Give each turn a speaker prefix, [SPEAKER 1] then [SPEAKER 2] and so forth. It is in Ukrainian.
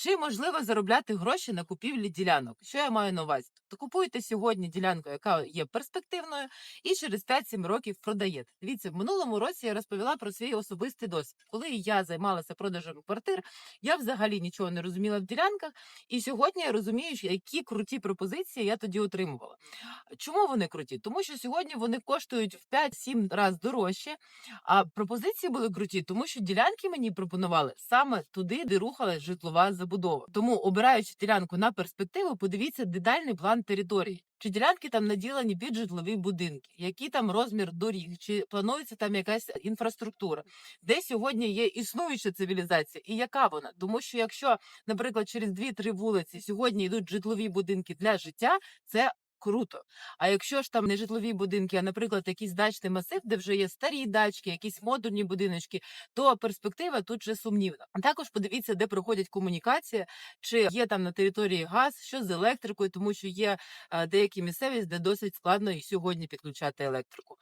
[SPEAKER 1] Чи можливо заробляти гроші на купівлі ділянок? Що я маю на увазі? То купуєте сьогодні ділянку, яка є перспективною, і через 5-7 років продаєте. Дивіться, в минулому році я розповіла про свій особистий досвід. Коли я займалася продажем квартир, я взагалі нічого не розуміла в ділянках, і сьогодні я розумію, які круті пропозиції я тоді отримувала. Чому вони круті? Тому що сьогодні вони коштують в 5-7 разів дорожче. А пропозиції були круті, тому що ділянки мені пропонували саме туди, де рухалась житлова забудова. Тому, обираючи ділянку на перспективу, подивіться детальний план території. Чи ділянки там наділені під житлові будинки, який там розмір доріг, чи планується там якась інфраструктура, де сьогодні є існуюча цивілізація, і яка вона? Тому що якщо, наприклад, через 2-3 вулиці сьогодні йдуть житлові будинки для життя, це круто. А якщо ж там не житлові будинки, а наприклад, якийсь дачний масив, де вже є старі дачки, якісь модульні будиночки, то перспектива тут вже сумнівна. Також подивіться, де проходять комунікація, чи є там на території газ, що з електрикою, тому що є е, деякі місцевість, де досить складно і сьогодні підключати електрику.